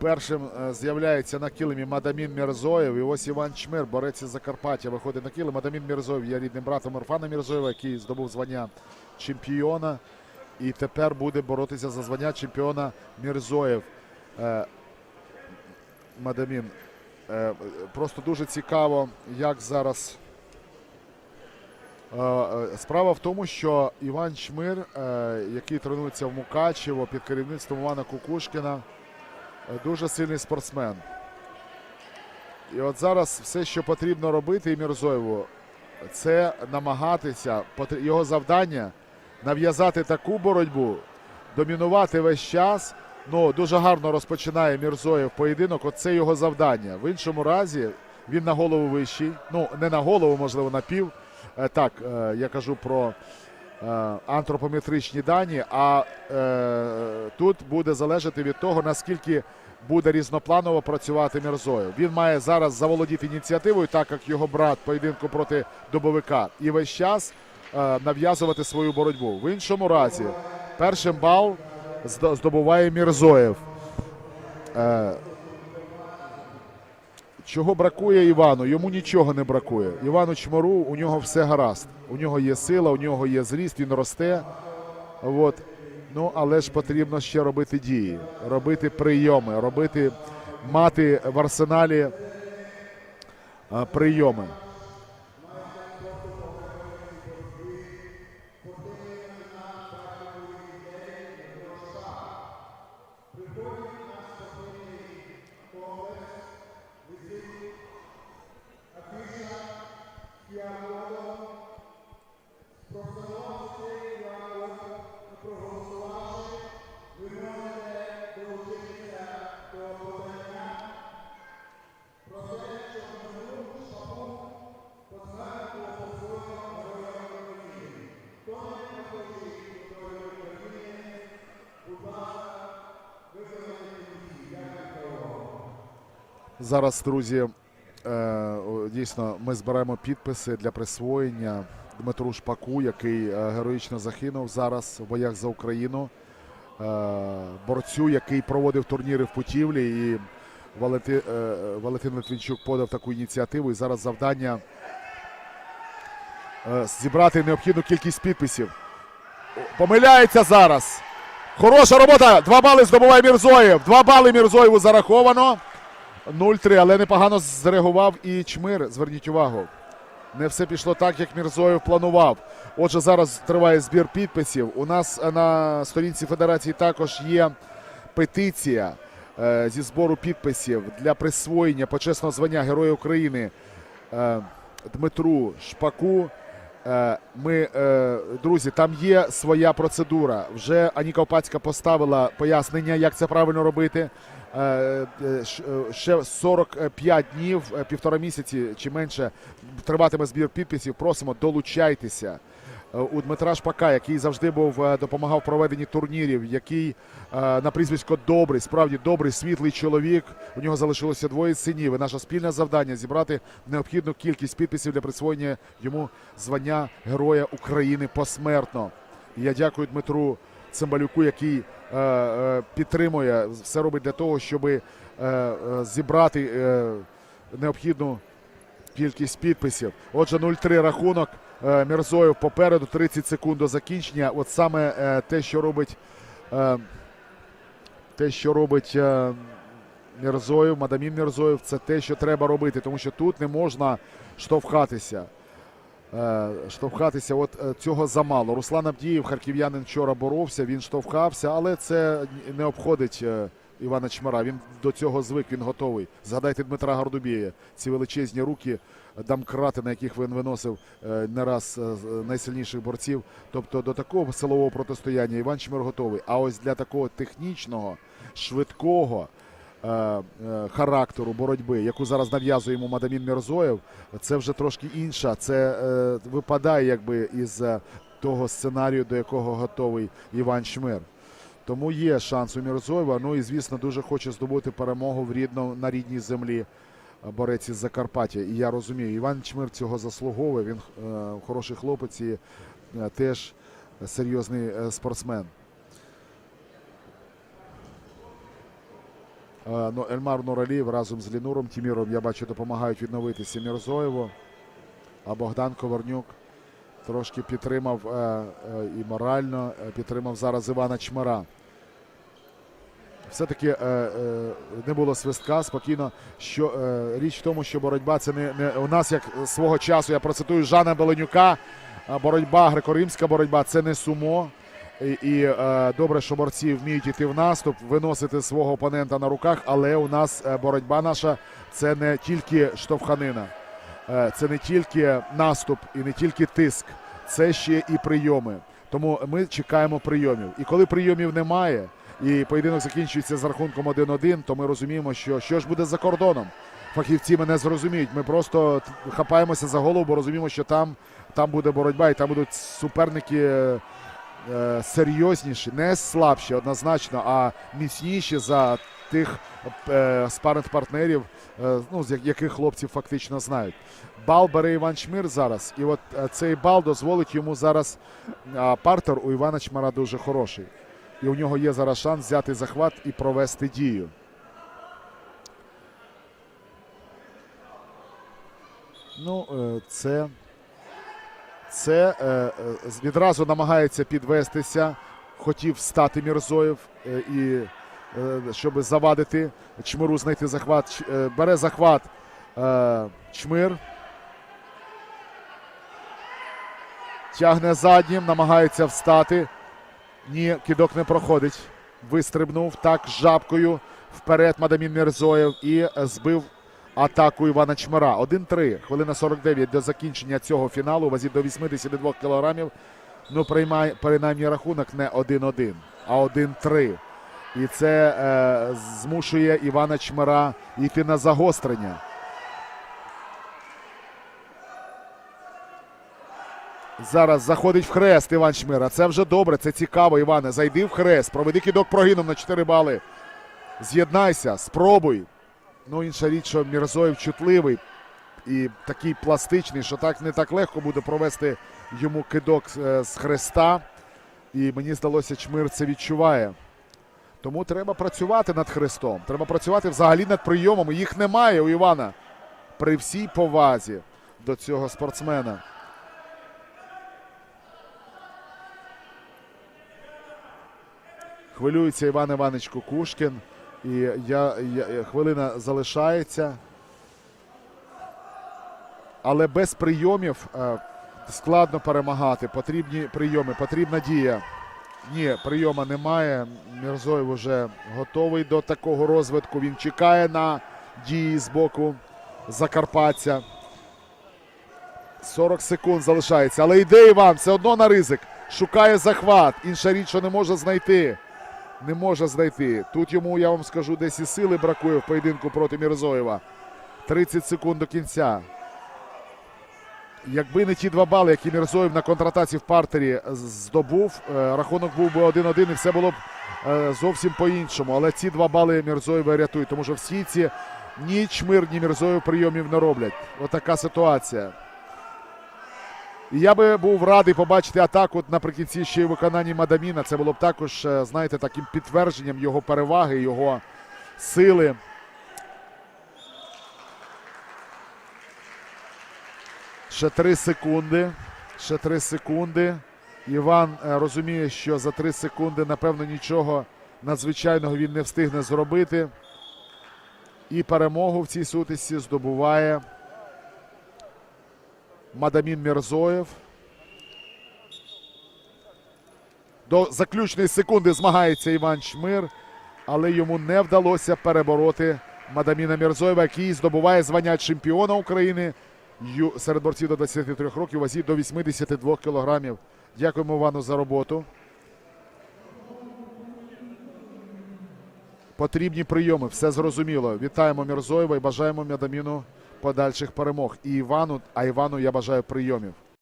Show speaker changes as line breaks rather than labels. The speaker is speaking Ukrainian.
Першим е, з'являється на килимі Мадамін Мірзоєв. І ось Іван Чмир, борець із Закарпаття, виходить на килим. Мадамін Мірзоєв є рідним братом Ірфана Мірзоєва, який здобув звання чемпіона. І тепер буде боротися за звання чемпіона Мірзоєв. Е, Мадамін. Е, Просто дуже цікаво, як зараз. Справа в тому, що Іван Чмир, який тренується в Мукачево під керівництвом Івана Кукушкіна, дуже сильний спортсмен. І от зараз все, що потрібно робити Мірзоєву, це намагатися, його завдання нав'язати таку боротьбу, домінувати весь час. Ну, дуже гарно розпочинає Мірзоєв поєдинок. Оце його завдання. В іншому разі він на голову вищий. Ну, не на голову, можливо, на пів. Е, Так, е, я кажу про е, антропометричні дані. А е, тут буде залежати від того, наскільки буде різнопланово працювати Мірзоєв. Він має зараз заволодіти ініціативою, так як його брат поєдинку проти добовика, і весь час е, нав'язувати свою боротьбу. В іншому разі, першим бал здобуває Мірзоєв. Е, Чого бракує Івану? Йому нічого не бракує. Івану Чмару у нього все гаразд. У нього є сила, у нього є зріст, він росте. От. Ну, але ж потрібно ще робити дії, робити прийоми, робити, мати в арсеналі прийоми. Зараз, друзі, е, дійсно, ми збираємо підписи для присвоєння Дмитру Шпаку, який е, героїчно загинув зараз в боях за Україну. Е, Борцю, який проводив турніри в Путівлі, і Валенти, е, Валентин Литвінчук подав таку ініціативу. І зараз завдання зібрати необхідну кількість підписів. Помиляється зараз. Хороша робота. Два бали здобуває Мірзоєв. Два бали Мірзоєву зараховано. 0-3, але непогано зреагував і Чмир. Зверніть увагу. Не все пішло так, як Мірзоєв планував. Отже, зараз триває збір підписів. У нас е, на сторінці Федерації також є петиція е, зі збору підписів для присвоєння почесного звання Героя України е, Дмитру Шпаку. Е, Ми, е, друзі, там є своя процедура. Вже Ані Ковпацька поставила пояснення, як це правильно робити. Е, Ще 45 днів, півтора місяці чи менше триватиме збір підписів. Просимо, долучайтеся. Е, У Дмитра Шпака, який завжди був е, допомагав проведенні турнірів, який е, на прізвисько добрий, справді добрий, світлий чоловік. У нього залишилося двоє синів. І наше спільне завдання зібрати необхідну кількість підписів для присвоєння йому звання Героя України посмертно. І я дякую Дмитру Цимбалюку, який підтримує, все робить для того, щоб зібрати необхідну кількість підписів. Отже, 0-3 рахунок. Е, Мірзоєв попереду 30 секунд до закінчення. От саме е, те, що робить е, те, що робить Мірзоєв, Мадамін Мірзоєв, це те, що треба робити, тому що тут не можна штовхатися. Штовхатися, от цього замало. Руслан Абдієв, харків'янин вчора боровся, він штовхався, але це не обходить Івана Чмара. Він до цього звик, він готовий. Згадайте Дмитра Гордубія, ці величезні руки, е, дамкрати, на яких він виносив е, не раз е, з- найсильніших борців. Тобто до такого силового протистояння Іван Чмир готовий. А ось для такого технічного, швидкого. е, е, Характеру боротьби, яку зараз нав'язує йому Мадамін Мірзоєв, це вже трошки інша. Це е, випадає якби із е, того сценарію, до якого готовий Іван Чмир. Тому є шанс у Мірзоєва. Ну і звісно, дуже хоче здобути перемогу в рідно, на рідній землі е, борець із Закарпаття. І я розумію, Іван Чмир цього заслуговує. Він е, хороший хлопець і е, теж серйозний е, спортсмен. ну, Ельмар Нуралієв разом з Лінуром Тіміром, я бачу, допомагають відновитися Мірзоєву. А Богдан Коварнюк трошки підтримав е, е, і морально е, підтримав зараз Івана Чмара. Все-таки е, е, не було свистка спокійно. Що е, річ в тому, що боротьба це не, не у нас, як свого часу. Я процитую Жана Беленюка. Боротьба, греко-римська боротьба це не сумо. І, і е, добре, що борці вміють йти в наступ, виносити свого опонента на руках, але у нас боротьба наша це не тільки штовханина, е, це не тільки наступ і не тільки тиск, це ще і прийоми. Тому ми чекаємо прийомів. І коли прийомів немає, і поєдинок закінчується з рахунком 1-1, то ми розуміємо, що що ж буде за кордоном. Фахівці мене зрозуміють. Ми просто хапаємося за голову, бо розуміємо, що там, там буде боротьба, і там будуть суперники е, серйозніші, не слабші однозначно, а міцніші за тих е, спаринг-партнерів, е, ну, з яких хлопці фактично знають. Бал бере Іван Чмир зараз, і от е, цей бал дозволить йому зараз. Партер у Івана Чмара дуже хороший. І у нього є зараз шанс взяти захват і провести дію. Ну, е, це, це е, е, відразу намагається підвестися. Хотів стати Мірзоєв і щоб завадити Чмиру знайти захват. Бере захват Чмир. Тягне заднім, намагається встати. Ні, кидок не проходить. Вистрибнув так жабкою вперед Мадамін Мірзоєв і збив атаку Івана Чмира. 1-3. Хвилина 49 до закінчення цього фіналу. Вазі до 82 кілограмів. Ну, приймає принаймні рахунок не 1-1, а 1-3. І це е, змушує Івана Чмира йти на загострення. Зараз заходить в хрест Іван Чмира. Це вже добре, це цікаво, Іване. Зайди в хрест, проведи кидок прогином на 4 бали. З'єднайся, спробуй. Ну, інша річ, що Мірзоєв чутливий і такий пластичний, що так не так легко буде провести йому кидок е, з хреста. І мені здалося, Чмир це відчуває. Тому треба працювати над хрестом. Треба працювати взагалі над прийомами. Їх немає у Івана. При всій повазі до цього спортсмена. Хвилюється Іван Іванович Кукушкін. І я, я, хвилина залишається. Але без прийомів е, складно перемагати. Потрібні прийоми, потрібна дія. Ні, прийома немає. Мірзоєв вже готовий до такого розвитку. Він чекає на дії з боку Закарпаття. 40 секунд залишається. Але йде Іван все одно на ризик. Шукає захват. Інша річ, що не може знайти. Не може знайти. Тут йому, я вам скажу, десь і сили бракує в поєдинку проти Мірзоєва. 30 секунд до кінця. Якби не ті два бали, які Мірзоєв на контратаці в партері здобув, е, рахунок був би 1-1 і все було б е, зовсім по-іншому. Але ці два бали Мірзоєва рятують, тому що всі ці ні Чмир, ні Мірзоєв прийомів не роблять. Отака ситуація. І я би був радий побачити атаку наприкінці ще й виконанні Мадаміна. Це було б також, е, знаєте, таким підтвердженням його переваги, його сили. Ще три секунди. Ще три секунди. Іван е, розуміє, що за три секунди, напевно, нічого надзвичайного він не встигне зробити. І перемогу в цій сутисі здобуває Мадамін Мірзоєв. До заключної секунди змагається Іван Чмир, але йому не вдалося перебороти Мадаміна Мірзоєва, який здобуває звання чемпіона України серед борців до 23 років, вазі до 82 кілограмів. Дякуємо Івану за роботу. Потрібні прийоми, все зрозуміло. Вітаємо Мірзоєва і бажаємо Мадаміну подальших перемог. І Івану, а Івану я бажаю прийомів.